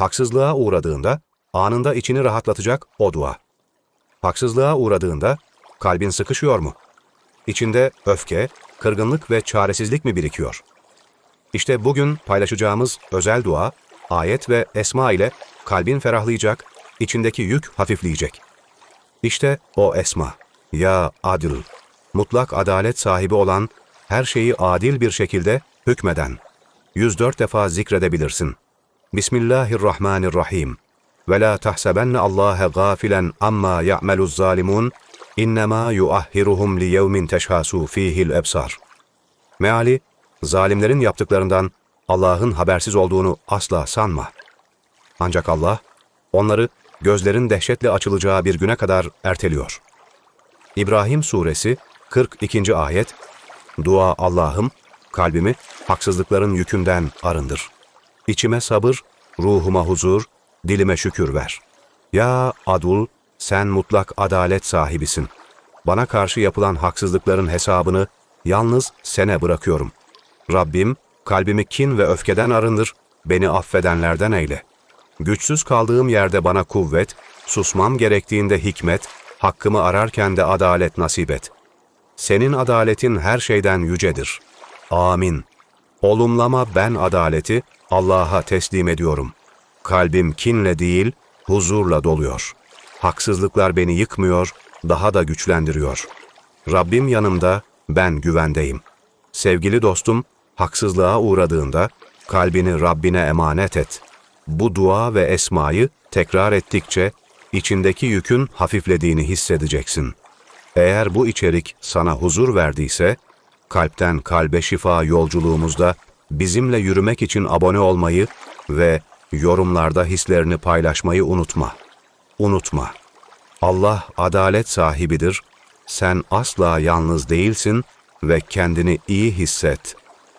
Haksızlığa uğradığında anında içini rahatlatacak o dua. Haksızlığa uğradığında kalbin sıkışıyor mu? İçinde öfke, kırgınlık ve çaresizlik mi birikiyor? İşte bugün paylaşacağımız özel dua, ayet ve esma ile kalbin ferahlayacak, içindeki yük hafifleyecek. İşte o esma. Ya adil, mutlak adalet sahibi olan, her şeyi adil bir şekilde hükmeden. 104 defa zikredebilirsin. Bismillahirrahmanirrahim. Ve la tahsebenne Allahe gafilen amma ya'meluz zalimun, innema yuahhiruhum li yevmin teşhasu fihil ebsar. Meali, zalimlerin yaptıklarından Allah'ın habersiz olduğunu asla sanma. Ancak Allah, onları gözlerin dehşetle açılacağı bir güne kadar erteliyor. İbrahim Suresi 42. Ayet Dua Allah'ım, kalbimi haksızlıkların yükünden arındır. İçime sabır, ruhuma huzur, dilime şükür ver. Ya Adul, sen mutlak adalet sahibisin. Bana karşı yapılan haksızlıkların hesabını yalnız sene bırakıyorum. Rabbim, kalbimi kin ve öfkeden arındır, beni affedenlerden eyle. Güçsüz kaldığım yerde bana kuvvet, susmam gerektiğinde hikmet, hakkımı ararken de adalet nasip et. Senin adaletin her şeyden yücedir. Amin. Olumlama ben adaleti Allah'a teslim ediyorum. Kalbim kinle değil, huzurla doluyor. Haksızlıklar beni yıkmıyor, daha da güçlendiriyor. Rabbim yanımda, ben güvendeyim. Sevgili dostum, haksızlığa uğradığında kalbini Rabbine emanet et. Bu dua ve esmayı tekrar ettikçe içindeki yükün hafiflediğini hissedeceksin. Eğer bu içerik sana huzur verdiyse, kalpten kalbe şifa yolculuğumuzda bizimle yürümek için abone olmayı ve yorumlarda hislerini paylaşmayı unutma. Unutma. Allah adalet sahibidir. Sen asla yalnız değilsin ve kendini iyi hisset.